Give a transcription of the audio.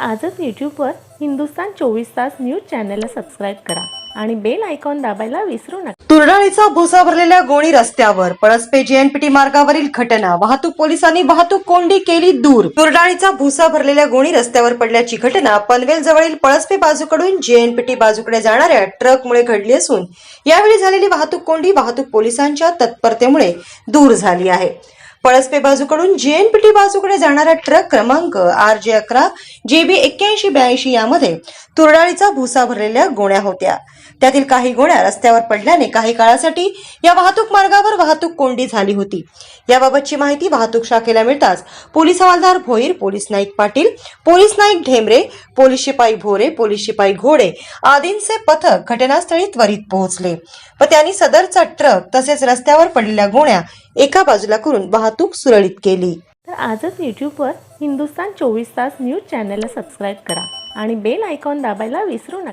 आजच यूट्यूबवर हिंदुस्तान चोवीस तास न्यूज चॅनलला सबस्क्राईब करा आणि बेल आयकॉन दाबायला विसरू नका. तुरडाळीचा भुसा भरलेल्या गोणी रस्त्यावर पळसपे जेएनपीटी मार्गावरील घटना वाहतूक पोलिसांनी वाहतूक कोंडी केली दूर. तुरडाळीचा भुसा भरलेल्या गोणी रस्त्यावर पडल्याची घटना पनवेल जवळील पळसपे बाजूकडून जेएनपीटी बाजूकडे जाणाऱ्या ट्रकमुळे घडली असून यावेळी झालेली वाहतूक कोंडी वाहतूक पोलिसांच्या तत्परतेमुळे दूर झाली आहे. पळसपे बाजूकडून जेएनपीटी बाजूकडे जाणारा ट्रक क्रमांक आर जे अकरा जेबी एक्क्याऐंशी ब्याऐंशी यामध्ये तुरडाळीचा भुसा भरलेल्या गोण्या होत्या. त्यातील काही गोण्या रस्त्यावर पडल्याने काही काळासाठी या वाहतूक मार्गावर वाहतूक कोंडी झाली होती. याबाबतची माहिती वाहतूक शाखेला मिळताच पोलीस हवालदार भोईर पोलीस नाईक पाटील पोलीस नाईक ढेमरे पोलीस शिपाई भोरे पोलीस शिपाई घोडे आदींचे पथक घटनास्थळी त्वरित पोहोचले. व त्यांनी सदरचा ट्रक तसेच रस्त्यावर पडलेल्या गोण्या एका बाजूला करून वाहतूक सुरळीत केली. तर आजच यूट्यूबवर हिंदुस्तान चोवीस तास न्यूज चॅनलला सबस्क्राईब करा आणि बेल आयकॉन दाबायला विसरू नका.